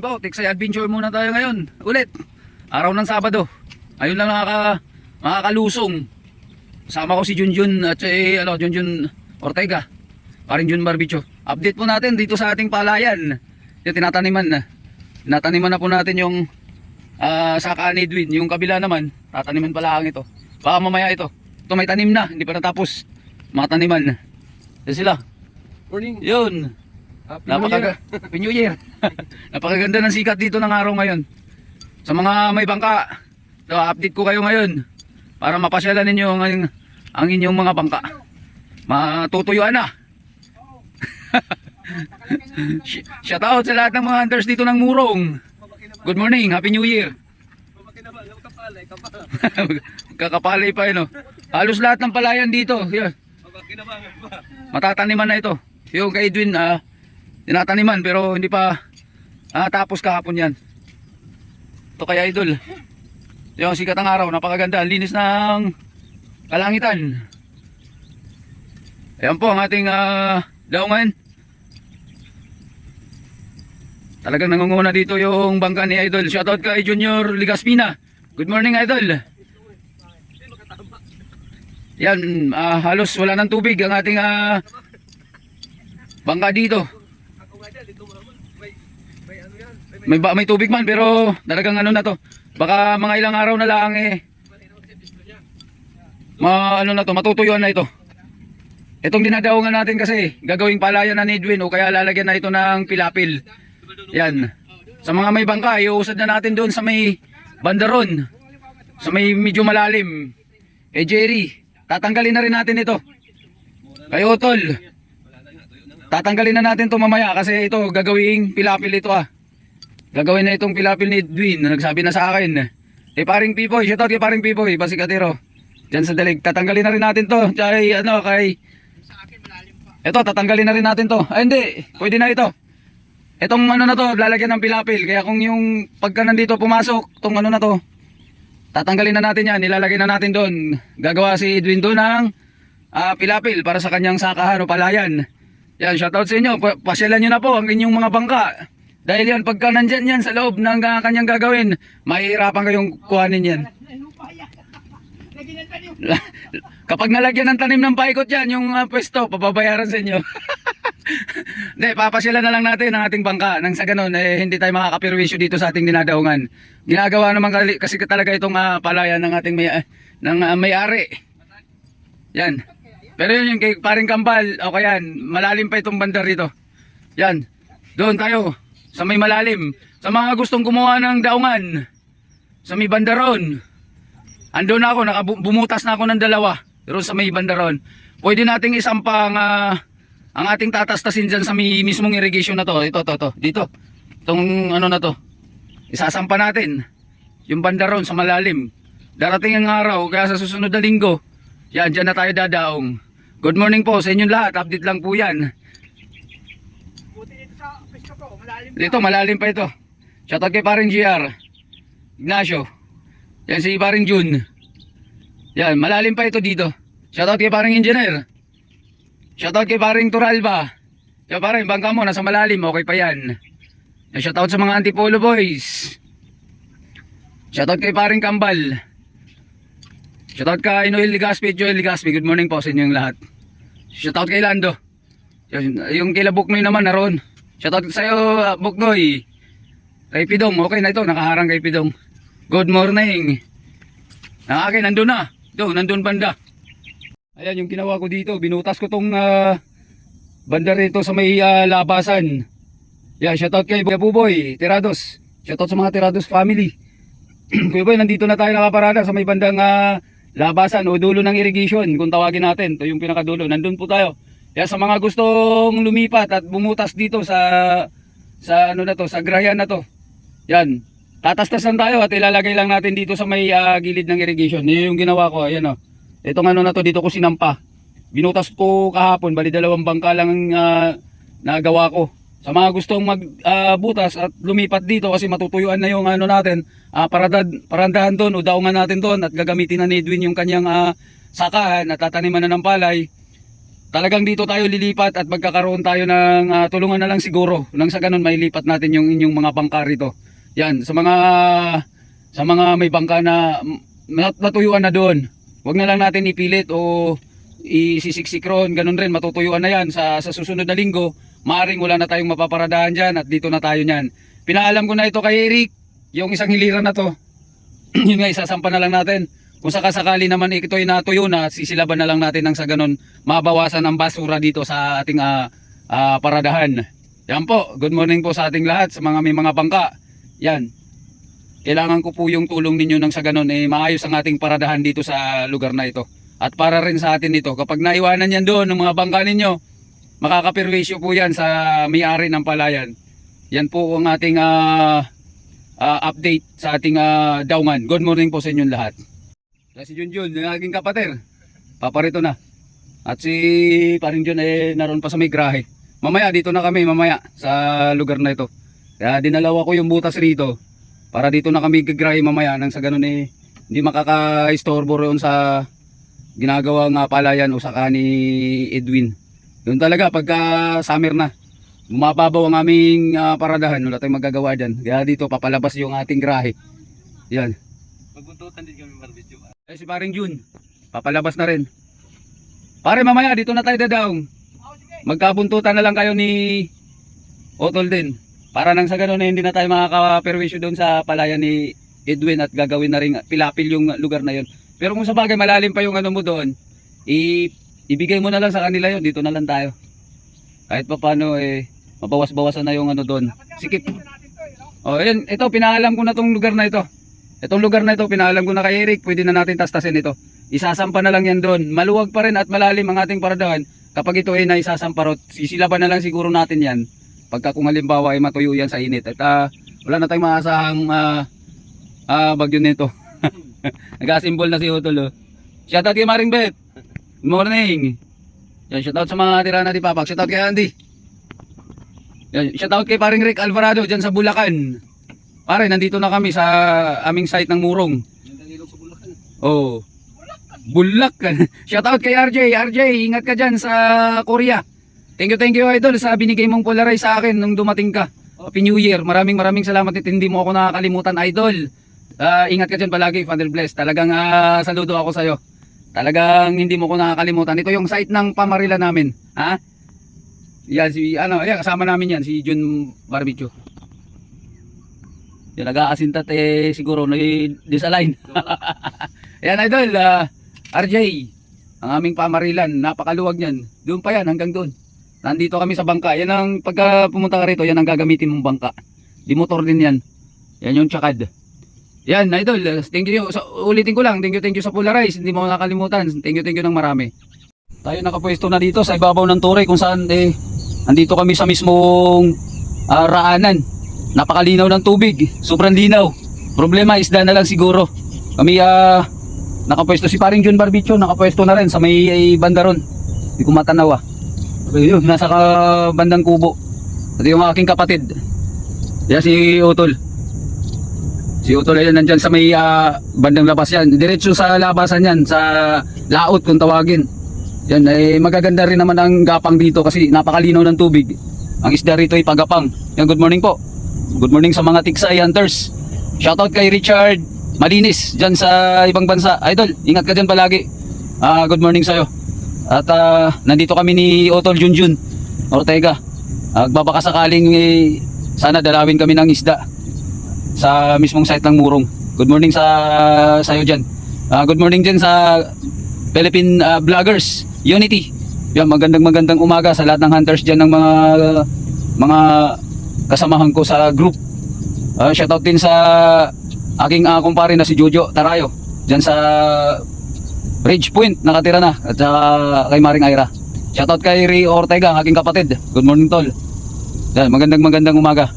Morning po, Tiksay Adventure muna tayo ngayon. Ulit, araw ng Sabado. Ayun lang nakaka, makakalusong. Sama ko si Junjun at si ano, Junjun Ortega. Paring Jun Barbicho. Update po natin dito sa ating palayan. Yung tinataniman na. Tinataniman na po natin yung ah, saka ni Edwin. Yung kabila naman, tataniman pala ang ito. Baka mamaya ito. Ito may tanim na, hindi pa natapos. Mga taniman. Yan sila. Morning. Yun. Happy New Year. Napakaga Happy New Year. Napakaganda ng sikat dito ng araw ngayon. Sa mga may bangka, so, update ko kayo ngayon para mapasyalan ninyo ang, ang inyong mga bangka. Matutuyuan na. Sh- Shout out sa lahat ng mga hunters dito ng Murong. Good morning, Happy New Year. Kakapalay pa yun, oh. Halos lahat ng palayan dito. Yan. Matataniman na ito. Yung kay Edwin, ah, tinataniman pero hindi pa ah, tapos kahapon yan. Ito kaya idol. Yung sikat ng araw, napakaganda. Ang linis ng kalangitan. Ayan po ang ating uh, daungan. Talagang nangunguna dito yung bangka ni Idol. Shoutout kay Junior Ligaspina. Good morning Idol. Yan, ah, halos wala ng tubig ang ating ah, bangka dito. May may tubig man pero talagang ano na to. Baka mga ilang araw na lang eh. Ma ano na to, matutuyuan na ito. Itong dinadaungan natin kasi gagawing palayan na ni Edwin o kaya lalagyan na ito ng pilapil. Yan. Sa mga may bangka, iuusad na natin doon sa may bandaron. Sa may medyo malalim. Eh Jerry, tatanggalin na rin natin ito. Kayo tol. Tatanggalin na natin to mamaya kasi ito gagawing pilapil ito ah. Gagawin na itong pilapil ni Edwin na nagsabi na sa akin. Eh paring Pipoy, shoutout kay paring Pipoy, basikatero. Diyan sa dalig, tatanggalin na rin natin to. Kay ano, kay... Ito, tatanggalin na rin natin to. Ay hindi, pwede na ito. Itong ano na to, lalagyan ng pilapil. Kaya kung yung pagka nandito pumasok, itong ano na to, tatanggalin na natin yan, nilalagay na natin doon. Gagawa si Edwin doon ng ah, pilapil para sa kanyang sakahan o palayan. Yan, shoutout sa inyo. Pa- pasyalan nyo na po ang inyong mga bangka. Dahil yan, pagka nandyan yan sa loob ng ah, kanyang gagawin, mahihirapan kayong kuhanin yan. Kapag nalagyan ng tanim ng paikot yan, yung ah, pwesto, papabayaran sa inyo. Hindi, papasyalan na lang natin ang ating bangka. Nang sa ganun, eh, hindi tayo makakapirwisyo dito sa ating dinadaungan. Ginagawa naman kasi talaga itong ah, palayan ng ating may, ah, ng, ah, may-ari. Yan. Pero yun yung kay paring kambal, o kaya malalim pa itong bandar rito. Yan. Doon tayo, sa may malalim. Sa mga gustong gumawa ng daungan, sa may bandaron. Andun na ako, nakabumutas na ako ng dalawa. Pero sa may bandaron. Pwede nating isampang ah, ang ating tatastasin dyan sa may mismong irrigation na to. Ito, to, to. Dito. Itong ano na to. Isasampa natin. Yung bandaron sa malalim. Darating ang araw, kaya sa susunod na linggo, yan, dyan na tayo dadaong. Good morning po sa inyong lahat. Update lang po yan. Dito, malalim pa ito. Shoutout kay paring GR. Ignacio. Yan si paring Jun. Yan, malalim pa ito dito. Shoutout kay paring engineer. Shoutout kay paring Turalba. Yan paring, bangka mo, nasa malalim, okay pa yan. Yan, shoutout sa mga Antipolo boys. Shoutout kay paring Kambal. Shoutout kay Noel Ligaspi, Joel Ligaspi. Good morning po sa inyong lahat. Shoutout kay Lando. Yung, yung kila Buknoy naman naroon. Shoutout sa iyo, uh, Buknoy. Kay Pidong, okay na ito, nakaharang kay Pidong. Good morning. Ang akin, nandun na. Doon, nandun banda. Ayan yung ginawa ko dito. Binutas ko tong ah, banda rito sa may ah, labasan. Yan, shoutout kay Buboy, Tirados. Shoutout sa mga Tirados family. Kuya Boy, nandito na tayo nakaparada sa may bandang ah, labasan o dulo ng irrigation kung tawagin natin. Ito yung pinakadulo. Nandun po tayo. Kaya sa mga gustong lumipat at bumutas dito sa sa ano na to, sa grayan na to. Yan. Tatastasan tayo at ilalagay lang natin dito sa may ah, gilid ng irrigation. Yun yung ginawa ko. Ayan o. Itong ano na to dito ko sinampa. Binutas ko kahapon, bali dalawang bangka lang ang ah, nagawa ko. Sa mga gustong magbutas at lumipat dito kasi matutuyuan na yung ano natin, ah, paradad, parandahan doon o daungan natin doon at gagamitin na ni Edwin yung kanyang ah, sakahan at tataniman na ng palay. Talagang dito tayo lilipat at magkakaroon tayo ng ah, tulungan na lang siguro nang sa ganun mailipat natin yung inyong mga bangka rito. Yan, sa mga sa mga may bangka na nat- natuyuan na doon. Huwag na lang natin ipilit o isisiksik ron, ganun rin, matutuyuan na yan sa, sa susunod na linggo. Maaring wala na tayong mapaparadahan dyan at dito na tayo niyan. Pinaalam ko na ito kay Eric, yung isang hiliran na to. yun nga, isasampa na lang natin. Kung sakasakali naman ito ay natuyo na, sisilaban na lang natin nang sa ganun mabawasan ang basura dito sa ating ah, ah, paradahan. Yan po, good morning po sa ating lahat, sa mga may mga bangka. Yan, kailangan ko po yung tulong ninyo nang sa ganun eh maayos ang ating paradahan dito sa lugar na ito. At para rin sa atin ito, kapag naiwanan yan doon ng mga bangka ninyo, makakapirwisyo po yan sa may-ari ng palayan. Yan po ang ating ah, ah, update sa ating ah, daungan. Good morning po sa inyong lahat. Yan Si Junjun, yung aking kapatid, paparito na. At si paring Jun eh naroon pa sa may grahe. Mamaya dito na kami mamaya sa lugar na ito. Kaya dinalawa ko yung butas rito para dito na kami gagrahe mamaya nang sa ganun eh hindi makaka-istorbo roon sa ginagawa nga palayan o saka ni Edwin. Yun talaga pagka summer na bumababaw ang aming ah, paradahan wala tayong magagawa dyan. Kaya dito papalabas yung ating grahe. Yan. Magbuntutan din kami barbecue. Eh si paring Jun, papalabas na rin. Pare mamaya dito na tayo dadaong. Magkabuntutan na lang kayo ni Otol din. Para nang sa ganun eh, hindi na tayo makakaperwisyo doon sa palayan ni Edwin at gagawin na rin pilapil yung lugar na yon. Pero kung sa bagay malalim pa yung ano mo doon, i ibigay mo na lang sa kanila yon dito na lang tayo. Kahit pa paano eh mabawas-bawasan na yung ano doon. Sikip. Oh, yun, ito pinaalam ko na tong lugar na ito. Itong lugar na ito, pinaalam ko na kay Eric, pwede na natin tastasin ito. Isasampa na lang yan doon. Maluwag pa rin at malalim ang ating paradahan. Kapag ito ay naisasampa ro, sisilaban na lang siguro natin yan. Pagka kung halimbawa ay matuyo yan sa init. At ah, wala na tayong maasahang ah, ah, bagyo nito. Nag-asimbol na si Utol. Oh. Shoutout kay Maring Bet. Good morning. Yan, shoutout sa mga tirana ni Papak. Shoutout kay Andy. Yan, shoutout kay paring Rick Alvarado dyan sa Bulacan. Pare, nandito na kami sa aming site ng Murong. Oh. Bulacan. Shoutout kay RJ. RJ, ingat ka dyan sa Korea. Thank you, thank you idol sa binigay mong Polaroid sa akin nung dumating ka. Happy New Year. Maraming maraming salamat at hindi mo ako nakakalimutan idol. Ah, ingat ka dyan palagi, Father Bless. Talagang ah, saludo ako sa'yo. Talagang hindi mo ko nakakalimutan. Ito yung site ng pamarila namin. Ha? Yan, si, ano, yan, kasama namin yan, si Jun Barbecue. Yung nag-aasintat eh, siguro, na-disalign. Yan idol, ah, RJ, ang aming pamarilan, napakaluwag niyan. Doon pa yan, hanggang doon. Nandito kami sa bangka. Yan ang, pagka pumunta ka rito, yan ang gagamitin mong bangka. Di motor din yan. Yan yung tsakad. Yan, idol, ah, thank you. So, ulitin ko lang, thank you, thank you sa Polarize. Hindi mo nakalimutan. Thank you, thank you ng marami. Tayo nakapwesto na dito sa ibabaw ng Turay kung saan eh, andito kami sa mismong ah, raanan. Napakalinaw ng tubig, sobrang linaw. Problema isda na lang siguro. Kami ah nakapwesto si paring John Barbicho, nakapwesto na rin sa may eh, banda ron. Hindi ko matanaw ah. Ayun, nasa ka, bandang kubo. Ito yung aking kapatid. Yan si Utol. Si Utol ay nandyan sa may ah, bandang labas yan. Diretso sa labasan yan, sa laot kung tawagin. Yan, eh, magaganda rin naman ang gapang dito kasi napakalinaw ng tubig. Ang isda rito ay pagapang. Yan, good morning po. Good morning sa mga Tiksay Hunters. Shoutout kay Richard Malinis dyan sa ibang bansa. Idol, ingat ka dyan palagi. Ah, good morning sa'yo. At ah, nandito kami ni Otol Junjun Ortega. Uh, sakaling eh, sana dalawin kami ng isda sa mismong site ng Murong. Good morning sa sa'yo dyan. Ah, good morning din sa Philippine ah, Vloggers Unity. Yan, magandang magandang umaga sa lahat ng hunters dyan ng mga mga kasamahan ko sa group. Uh, shoutout din sa aking uh, kumpare na si Jojo Tarayo dyan sa Ridge Point nakatira na at saka kay Maring Ira. Shoutout kay Ray Ortega, aking kapatid. Good morning tol. Yan, magandang magandang umaga.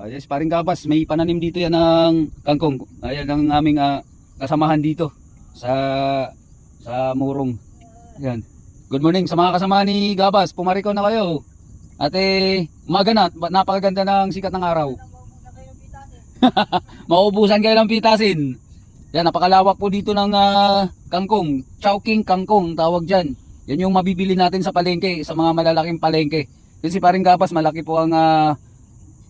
Uh, yes, paring gabas, may pananim dito yan ng kangkong. Ayan ang aming ah, kasamahan dito sa sa Murong. Yan. Good morning sa mga kasama ni Gabas. Pumariko na kayo. At eh, umaga na, napakaganda ng sikat ng araw. Maubusan kayo ng pitasin. Yan, napakalawak po dito ng ah, kangkong. Chowking kangkong, tawag dyan. Yan yung mabibili natin sa palengke, sa mga malalaking palengke. Kasi paring gapas, malaki po ang ah,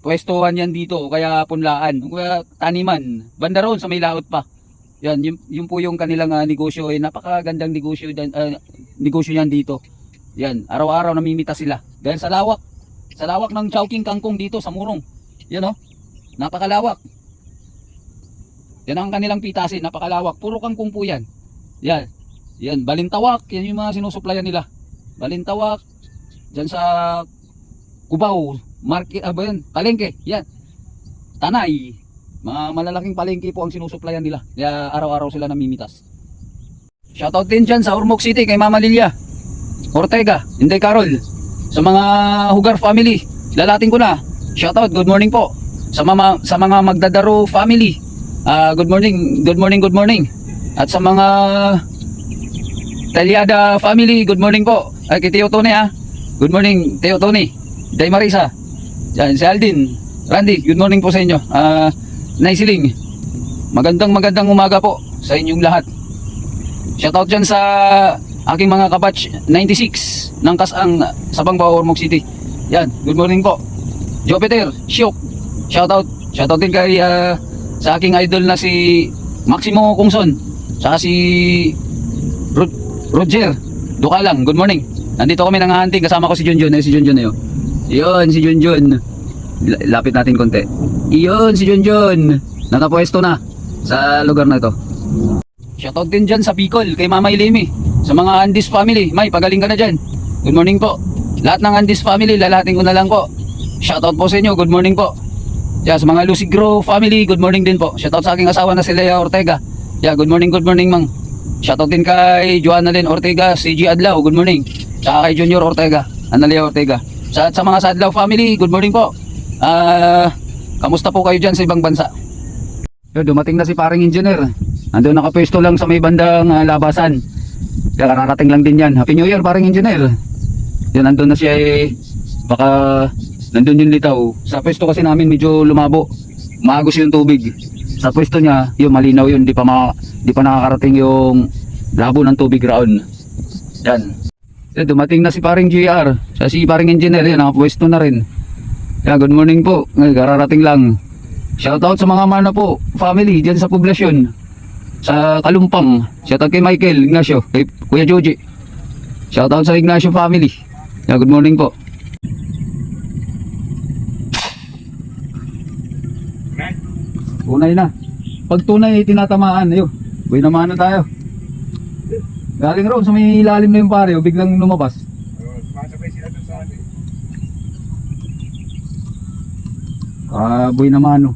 pwestuhan yan dito, o kaya punlaan, o kaya taniman. Banda roon sa may laot pa. Yan, yun, yun po yung kanilang ah, negosyo. Eh, napakagandang negosyo, ah, negosyo yan dito. Yan, araw-araw namimita sila. Dahil sa lawak, sa lawak ng Chowking Kangkong dito sa Murong. Yan o, napakalawak. Yan ang kanilang pitasin, napakalawak. Puro kangkong po yan. Yan, yan, balintawak, yan yung mga sinusuplayan nila. Balintawak, dyan sa Cubao, market, ah, yan, palengke, yan. Tanay, mga malalaking palengke po ang sinusuplayan nila. Kaya araw-araw sila namimitas. Shoutout din dyan sa Ormoc City kay Mama Lilia. Ortega, Inday Carol. Sa mga Hugar family, lalating ko na. Shoutout, good morning po. Sa mga, sa mga Magdadaro family, ah, good morning, good morning, good morning. At sa mga Taliada family, good morning po. Ay, kay Teo Tony ha. Good morning, Teo Tony. Day Marisa. Yan, si Aldin. Randy, good morning po sa inyo. Ah, Naisiling. Magandang magandang umaga po sa inyong lahat. Shoutout dyan sa aking mga kabatch 96 ng Kasang sa Bangbao, Ormoc City. Yan, good morning po. Jupiter, Shiok. Shoutout. Shoutout din kay ah, sa aking idol na si Maximo Kungson. Saka si Ro- Roger. Dukalang, good morning. Nandito kami nang hunting kasama ko si Junjun. Eh, si Junjun na yun. Yun, si Junjun. Lapit natin konti. Iyon, si Junjun. Nakapwesto na sa lugar na ito. Shoutout din dyan sa Bicol, kay Mama Ilimi. Sa mga Andis family. May, pagaling ka na dyan. Good morning po. Lahat ng Andis family, lalating ko na lang po. Shoutout po sa inyo, good morning po. Yeah, sa mga Lusigro family, good morning din po. Shoutout sa aking asawa na si Lea Ortega. Yeah, good morning, good morning, mang. Shoutout din kay Joanna Lynn Ortega, CG Adlaw, good morning. Tsaka kay Junior Ortega, Analia Ortega. Sa, sa mga Sadlaw family, good morning po. Ah, kamusta po kayo dyan sa ibang bansa? Yo, dumating na si paring engineer. Ando nakapwesto lang sa may bandang ah, labasan. Kaya kararating lang din yan. Happy New Year paring engineer. Yan nandun na siya eh. Baka nandun yung litaw. Sa pwesto kasi namin medyo lumabo. Maagos yung tubig. Sa pwesto niya, yung malinaw yun. Di pa, ma, di pa nakakarating yung labo ng tubig raon. Yan. Yan, dumating na si paring JR. Sa si paring engineer yan, nakapwesto na rin. Yan, good morning po. Ngayon, kararating lang. Shoutout sa mga mana po, family dyan sa poblasyon. Sa Kalumpang. Shoutout kay Michael Ignacio, kay Kuya Joji. Shoutout sa Ignacio family. Yeah, good morning po. Tunay na. Pag tunay tinatamaan, ayo. Buhay naman na tayo. Galing raw sa may ilalim na yung pare, o biglang lumabas. Ah, buhay naman no.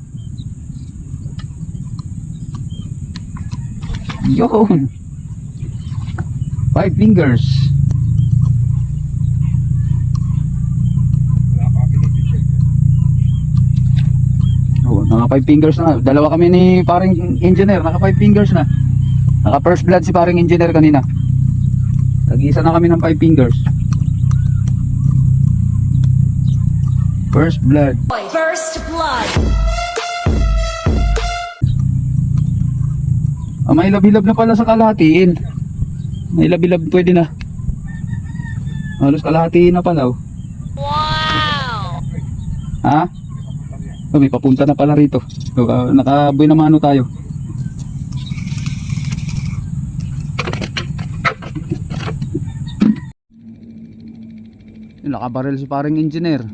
Yun. Five fingers. Oh, naka five fingers na. Dalawa kami ni paring engineer, naka five fingers na. Naka first blood si paring engineer kanina. Tag-isa na kami ng five fingers. First blood. First blood. Ah, may labilab na pala sa kalahatiin. May labilab pwede na. Halos kalahatiin na pala. Oh. Wow. Ha? Oh, may papunta na pala rito. So, uh, nakaboy na mano tayo. Nakabaril si paring engineer.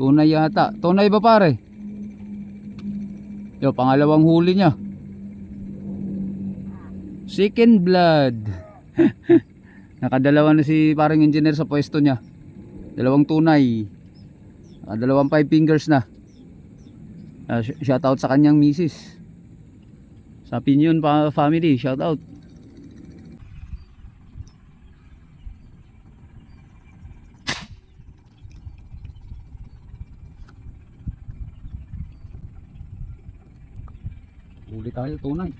Tunay yata. Tunay ba pare? Yo, pangalawang huli niya. Second blood. Nakadalawa na si paring engineer sa pwesto niya. Dalawang tunay. Ah, dalawang five fingers na. Uh, shout out sa kanyang misis. Sa Pinion pa family, shout out. Huli tayo, tunay.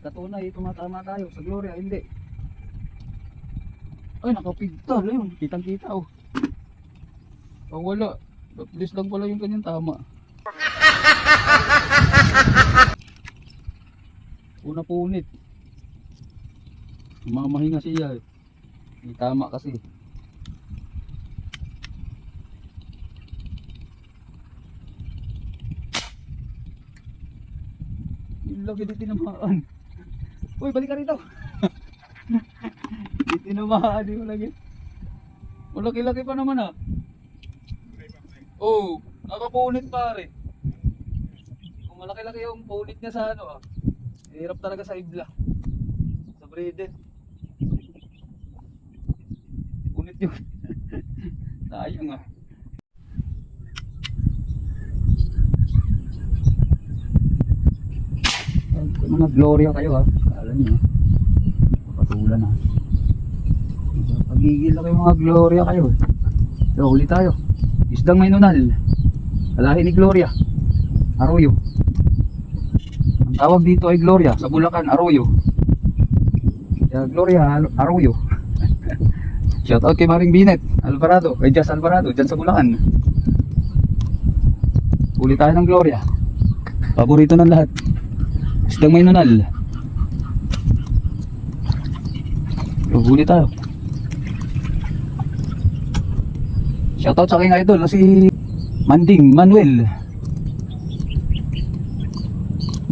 Pagka tunay, tumatama tayo. Sa Gloria, hindi. Ay, nakapigtal yun. Kitang kita oh. Oh, wala. Please lang pala yung kanyang tama. Una punit. Mamahinga siya eh. Hindi tama kasi. Yung lagi di tinamaan. Uy, balik ka rito. di tinamaan yung lagi. Malaki-laki pa naman ah. Oh, nakapunit pare. Kung malaki-laki yung punit niya sa ano ah. Hirap talaga sa ibla. Sa breeder. Punit yun. Sayang ah. Mga Gloria kayo ha. Alam niyo. Patulan ha. Pagigil na kayo mga Gloria kayo. eh. So, huli tayo. Isdang may nunal. Alahin ni Gloria. Arroyo. Ang tawag dito ay Gloria. Sa Bulacan, Arroyo. Kaya Gloria Ar- Arroyo. Shout out kay Maring Binet. Alvarado. Kay Jazz Alvarado. Dyan sa Bulacan. Huli tayo ng Gloria. Paborito ng lahat. Isdang may nunal. Huli tayo. Shoutout sa aking idol na si Manding Manuel.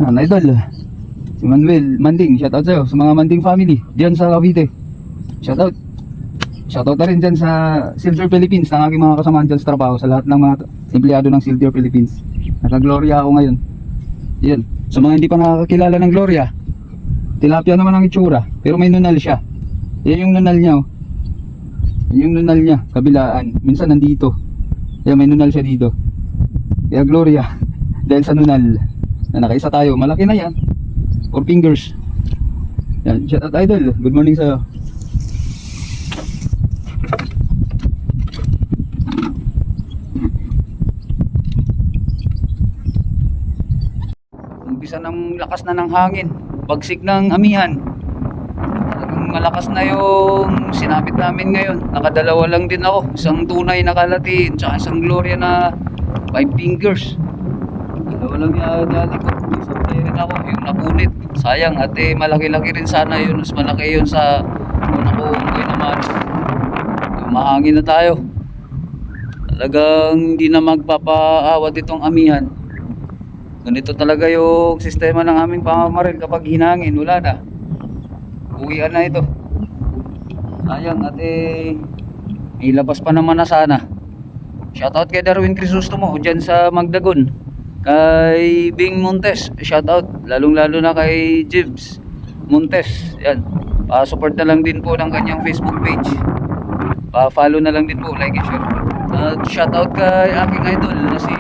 Yan, idol. Si Manuel Manding, shoutout sa'yo sa mga Manding family diyan sa Cavite. Shoutout. Shoutout na rin dyan sa Silver Philippines ng aking mga kasamahan dyan sa trabaho sa lahat ng mga empleyado ng Silver Philippines. Naka-Gloria ako ngayon. Yan. Sa mga hindi pa nakakakilala ng Gloria, tilapia naman ang itsura, pero may nunal siya. Yan yung nunal niya. Oh. Yan yung nunal niya, kabilaan. Minsan nandito. Kaya may nunal siya dito. Kaya Gloria, dahil sa nunal, na nakaisa tayo, malaki na yan. Four fingers. Yan, shout out idol. Good morning sa'yo. Umpisa ng lakas na ng hangin. Bagsik ng amihan. Malakas na yung sinapit namin ngayon. Nakadalawa lang din ako. Isang tunay na kalatin, tsaka isang gloria na five fingers. Dalawa lang yung dali ko. Isang rin ako. Yung napunit. Sayang. At eh, malaki-laki rin sana yun. Mas malaki yun sa una ko naman. Yung mahangin na tayo. Talagang hindi na magpapaawat itong amihan. Ganito talaga yung sistema ng aming pamamaril kapag hinangin, wala na. Uwian na ito. Sayang at eh, ilabas pa naman na sana. Shoutout kay Darwin Crisostomo dyan sa Magdagon. Kay Bing Montes, shoutout. Lalong lalo na kay Jibs Montes. Yan. Pa-support na lang din po ng kanyang Facebook page. Pa-follow na lang din po, like and share. At shoutout kay aking idol na si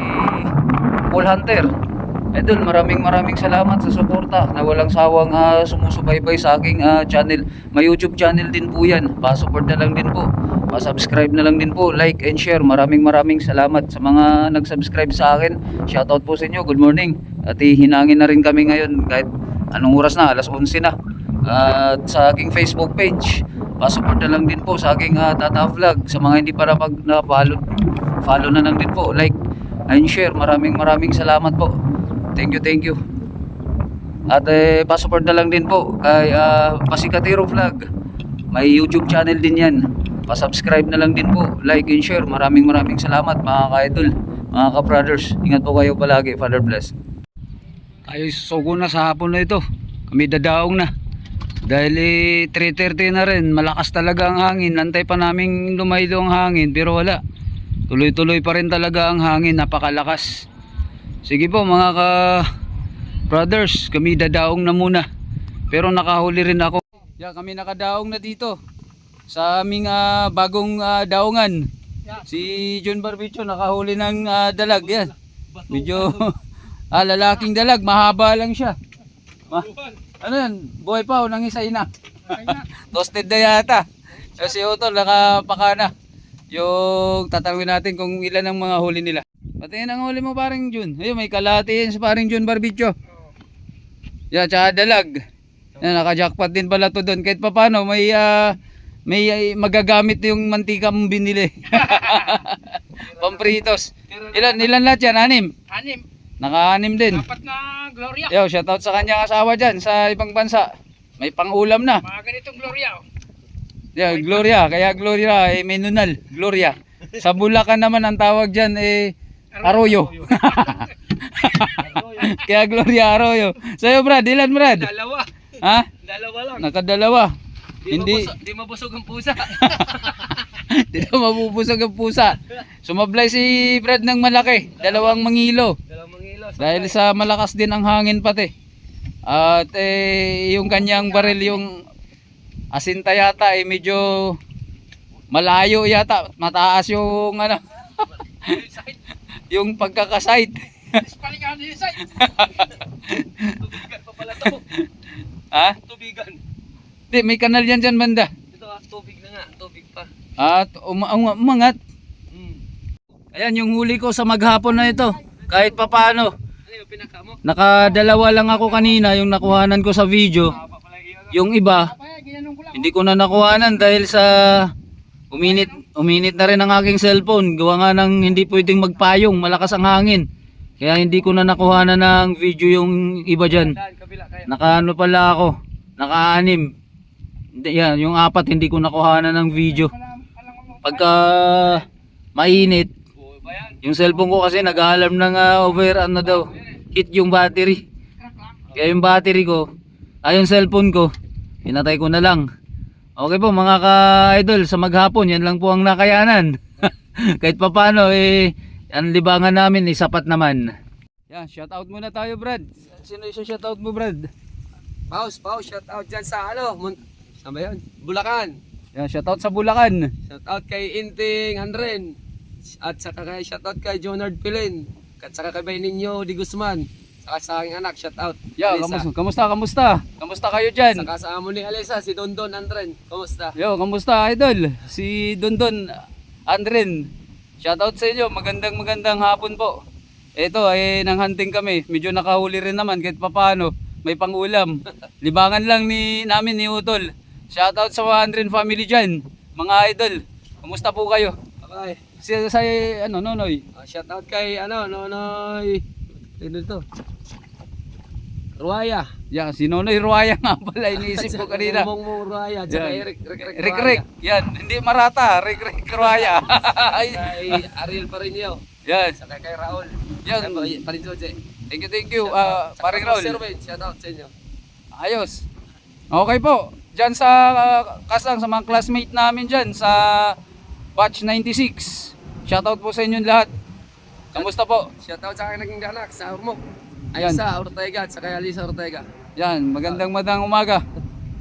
Paul Hunter. Idol, maraming maraming salamat sa suporta na walang sawang ah, sumusubaybay sa aking ah, channel. May YouTube channel din po yan. Pa-support na lang din po. Pa-subscribe na lang din po. Like and share. Maraming maraming salamat sa mga nag-subscribe sa akin. Shoutout po sa inyo. Good morning. At hinangin na rin kami ngayon kahit anong oras na. Alas 11 na. At sa aking Facebook page. Pa-support na lang din po sa aking ah, Tata Vlog. Sa mga hindi pa na pag na-follow, follow na lang din po. Like and share. Maraming maraming salamat po. Thank you, thank you. At eh, pa-support na lang din po kay ah, Pasikatiro Vlog. May YouTube channel din yan. Pa-subscribe na lang din po. Like and share. Maraming maraming salamat mga ka-idol, mga ka-brothers. Ingat po kayo palagi. Father bless. Tayo sugo na sa hapon na ito. Kami dadaong na. Dahil eh, 3.30 na rin. Malakas talaga ang hangin. Nantay pa namin lumaylo ang hangin pero wala. Tuloy-tuloy pa rin talaga ang hangin. Napakalakas. Sige po mga ka brothers, kami dadaong na muna. Pero nakahuli rin ako. Yeah, kami nakadaong na dito sa aming ah, bagong ah, daungan. Si John Barbicho nakahuli ng ah, dalag yan. Medyo ah, lalaking dalag, mahaba lang siya. Ma ano yan? Buhay pa o nang isa ina? Toasted na yata. Kasi Otto nakapaka na. Yung tatanungin natin kung ilan ang mga huli nila. Patingin ang huli mo paring Jun. Ayun, may kalahati yan sa paring Jun Barbicho. Yeah, tsaka dalag. Yan, naka-jackpot din pala to doon. Kahit papano, may ah, may ah, magagamit yung mantika mong binili. Pampritos. Ilan, ilan lahat yan? Anim? Anim. Naka-anim din. Apat na Gloria. Yo, shoutout sa kanyang asawa dyan sa ibang bansa. May pangulam na. Mga ganitong Gloria. oh. Yeah, Gloria. Kaya Gloria, eh, may nunal. Gloria. Sa Bulacan naman ang tawag dyan, eh, Arroyo. Kaya Gloria Arroyo. Sa'yo, Brad. Ilan, Brad? Dalawa. Ha? Dalawa lang. Nakadalawa. Hindi, mabusog, di mabusog ang pusa. hindi na mabubusog ang pusa. Sumablay si Brad ng malaki. Dalawang mangilo. Dalawang ilos. Dahil sa malakas din ang hangin pati. At eh, yung kanyang baril, yung asinta yata, eh, medyo malayo yata. Mataas yung ano, yung pagkakasight. Palingan din sa. Tubigan pa pala to. ha? Tubigan. Di, may kanal yan dyan banda. Ito ah, tubig na nga. Tubig pa. At um, um, umangat. Hmm. Ayan yung huli ko sa maghapon na ito. Kahit papano. Ano? Nakadalawa lang ako kanina yung nakuhanan ko sa video. Ano. Yung iba, hindi ko na nakuhanan dahil sa uminit, uminit na rin ang aking cellphone. Gawa nga ng hindi pwedeng magpayong, malakas ang hangin. Kaya hindi ko na nakuhanan ng video yung iba dyan. Nakaano pala ako, naka-anim. Yan, yung apat hindi ko nakuhanan ng video. Pagka mainit, yung cellphone ko kasi nag-alarm ng ah, over ano daw, hit yung battery. Kaya yung battery ko, ay yung cellphone ko, pinatay ko na lang. Okay po mga ka-idol, sa maghapon yan lang po ang nakayanan. Kahit papano eh, ang libangan namin eh, sapat naman. Yan, shout out muna tayo Brad. Sino yung shout out mo Brad? Paus, paus, shout out dyan sa ano? Mun Saan ba yun? Bulacan. Yan, shout out sa Bulacan. Shout out kay Inting Andren. At saka kay shout out kay Jonard Pilin. At saka kay Bayninyo Di Guzman. Saka sa aking anak, shout out. Yo, kamusta, kamusta, kamusta? Kamusta kayo dyan? Saka sa amo ni Alisa, si Dondon Andren. Kumusta? Yo, kamusta idol? Si Dondon Andren. Shoutout sa inyo. Magandang magandang hapon po. Ito ay nang hunting kami. Medyo nakahuli rin naman kahit papano. May pangulam. Libangan lang ni namin ni Utol. Shoutout sa 100 family dyan. Mga idol. Kamusta po kayo? Okay. Si, sa ano, Nonoy? Uh, shout out kay ano, Nonoy. Sino to? Ruaya. Yan, si Nonoy Ruaya nga pala. Iniisip ko kanina. Mong mong Ruaya. Tsaka. Eric, Rick, Rick, Rick Rick. Yan, hindi marata. Rick Rick Ruaya. Ay, Kay Ariel Parinio. yan. Saka kay Raul. Yan. Ay, Parin Jose. Thank you, thank you. Ah, paring Raul. Sir Wade, shout out sa inyo. Ayos. Okay po. Diyan sa uh, kasang sa mga classmate namin diyan sa batch 96. Shoutout po sa inyong lahat. Kamusta po? Shout out sa aking naging anak sa Ormoc. Yan. Aysa Ortega at saka Alisa Ortega. Yan, magandang madang umaga.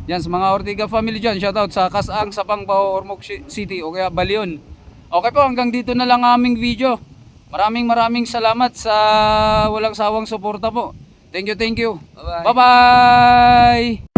Yan sa mga Ortiga family diyan. Shoutout sa Kasang sa Pangbao Ormoc Ci- City o kaya Balion. Okay po, hanggang dito na lang ang aming video. Maraming maraming salamat sa walang sawang suporta po. Thank you, thank you. Bye-bye. Bye-bye.